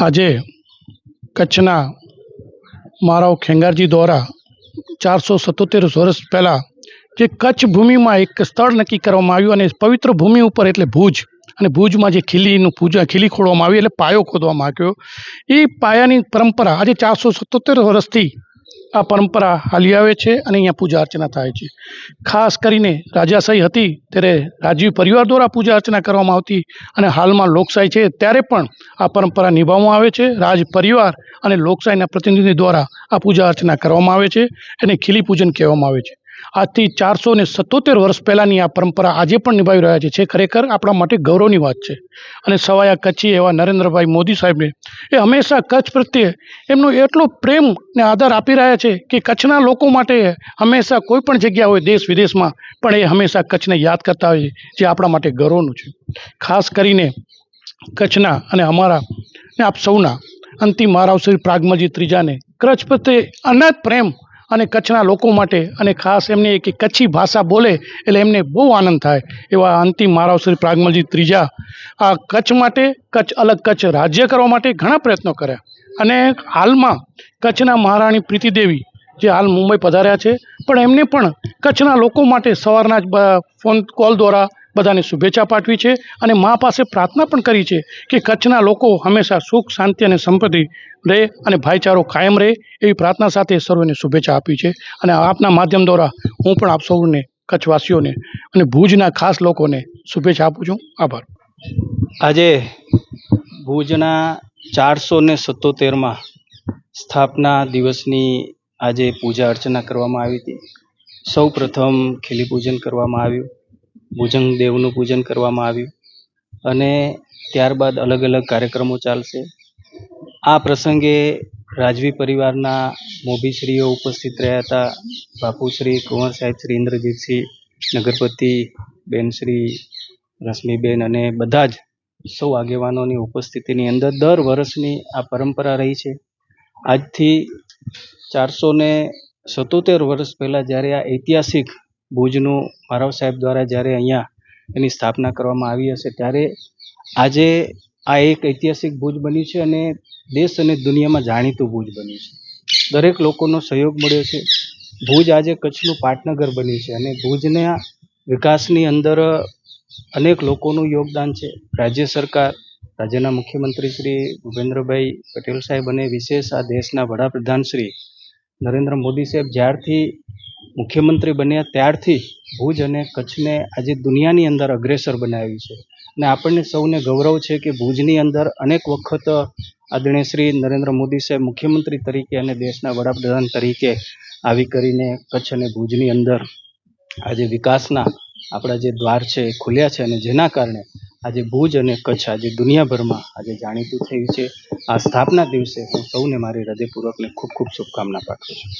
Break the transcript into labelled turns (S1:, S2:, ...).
S1: આજે કચ્છના મારાઓ ખેંગારજી દ્વારા ચારસો સત્તોતેર વર્ષ પહેલાં જે કચ્છ ભૂમિમાં એક સ્થળ નક્કી કરવામાં આવ્યું અને પવિત્ર ભૂમિ ઉપર એટલે ભુજ અને ભુજમાં જે ખીલીનું પૂજા, ખીલી ખોડવામાં આવી એટલે પાયો ખોદવામાં આવ્યો. એ પાયાની પરંપરા આજે ચારસો સત્તોતેર વર્ષથી આ પરંપરા હાલી આવે છે અને અહીંયા પૂજા અર્ચના થાય છે. ખાસ કરીને રાજાશાહી હતી ત્યારે રાજીવ પરિવાર દ્વારા પૂજા અર્ચના કરવામાં આવતી અને હાલમાં લોકશાહી છે ત્યારે પણ આ પરંપરા નિભાવવામાં આવે છે. રાજ પરિવાર અને લોકશાહીના પ્રતિનિધિ દ્વારા આ પૂજા અર્ચના કરવામાં આવે છે એને ખીલી પૂજન કહેવામાં આવે છે. આજથી ચારસો ને સત્તોતેર વર્ષ પહેલાંની આ પરંપરા આજે પણ નિભાવી રહ્યા છે. ખરેખર આપણા માટે ગૌરવની વાત છે. અને સવાયા કચ્છી એવા નરેન્દ્રભાઈ મોદી સાહેબને એ હંમેશા કચ્છ પ્રત્યે એમનો એટલો પ્રેમ ને આદર આપી રહ્યા છે કે કચ્છના લોકો માટે હંમેશા કોઈ પણ જગ્યા હોય દેશ વિદેશમાં પણ એ હંમેશા કચ્છને યાદ કરતા હોય જે આપણા માટે ગૌરવનું છે. ખાસ કરીને કચ્છના અને અમારા ને આપ સૌના અંતિમ મહારાવ શ્રી પ્રાગમલજી ત્રીજાને કચ્છ પ્રત્યે અનાથ પ્રેમ અને કચ્છના લોકો માટે અને ખાસ એમને એક કચ્છી ભાષા બોલે એટલે એમને બહુ આનંદ થાય એવા અંતિમ મારાવ શ્રી પ્રાગમલજી ત્રીજા આ કચ્છ માટે કચ્છ અલગ કચ્છ રાજ્ય કરવા માટે ઘણા પ્રયત્નો કર્યા. અને હાલમાં કચ્છના મહારાણી પ્રીતિદેવી જે હાલ મુંબઈ પધાર્યા છે, પણ એમને પણ કચ્છના લોકો માટે સવારના જ ફોન કોલ દ્વારા બધાને શુભેચ્છા પાઠવી છે અને મા પાસે પ્રાર્થના પણ કરી છે કે કચ્છના લોકો હંમેશા સુખ, શાંતિ અને સંપત્તિ રહે અને ભાઈચારો કાયમ રહે એવી પ્રાર્થના સાથે સર્વને શુભેચ્છા આપી છે. અને આપના માધ્યમ દ્વારા હું પણ આપ સૌને, કચ્છવાસીઓને અને ભુજના ખાસ લોકોને શુભેચ્છા આપું છું. આભાર.
S2: આજે ભુજના ચારસો ને સત્તોતેરમાં સ્થાપના દિવસની આજે પૂજા અર્ચના કરવામાં આવી હતી. સૌ પ્રથમ ખીલી પૂજન કરવામાં આવ્યું. ભુજંગ દેવનું પૂજન કરવામાં આવ્યું. અને ત્યારબાદ અલગ અલગ કાર્યક્રમો ચાલશે. આ પ્રસંગે રાજવી પરિવારના મોભીશ્રીઓ ઉપસ્થિત રહ્યા હતા. બાપુશ્રી કુંવર સાહેબ, શ્રી ઇન્દ્રજીતસિંહ, નગરપતિ બેનશ્રી રશ્મિબેન અને બધા જ સૌ આગેવાનોની ઉપસ્થિતિની અંદર દર વર્ષની આ પરંપરા રહી છે. આજથી ચારસો ને સત્તોતેર વર્ષ પહેલાં જ્યારે આ ઐતિહાસિક ભુજનું મારવ સાહેબ દ્વારા જ્યારે અહીંયા એની સ્થાપના કરવામાં આવી હશે, ત્યારે આજે આ એક ઐતિહાસિક ભુજ બન્યું છે અને દેશ અને દુનિયામાં જાણીતું ભુજ બન્યું છે. દરેક લોકોનો સહયોગ મળ્યો છે. ભુજ આજે કચ્છનું પાટનગર બન્યું છે અને ભુજના વિકાસની અંદર અનેક લોકોનું યોગદાન છે. રાજ્ય સરકાર, રાજ્યના મુખ્યમંત્રી શ્રી ભૂપેન્દ્રભાઈ પટેલ સાહેબ અને વિશેષ આ દેશના વડાપ્રધાન શ્રી નરેન્દ્ર મોદી સાહેબ જ્યારથી મુખ્યમંત્રી બન્યા ત્યારથી ભુજ અને કચ્છને આજે દુનિયાની અંદર અગ્રેસર બનાવ્યું છે. અને આપણને સૌને ગૌરવ છે કે ભુજની અંદર અનેક વખત આદરણીય શ્રી નરેન્દ્ર મોદી સાહેબ મુખ્યમંત્રી તરીકે અને દેશના વડાપ્રધાન તરીકે આવી કરીને કચ્છ અને ભુજની અંદર આજે વિકાસના આપણા જે દ્વાર છે એ ખુલ્યા છે અને જેના કારણે આજે ભુજ અને કચ્છ આજે દુનિયાભરમાં આજે જાણીતું થયું છે. આ સ્થાપના દિવસે હું સૌને મારી હૃદયપૂર્વકને ખૂબ ખૂબ શુભકામના પાઠવું છું.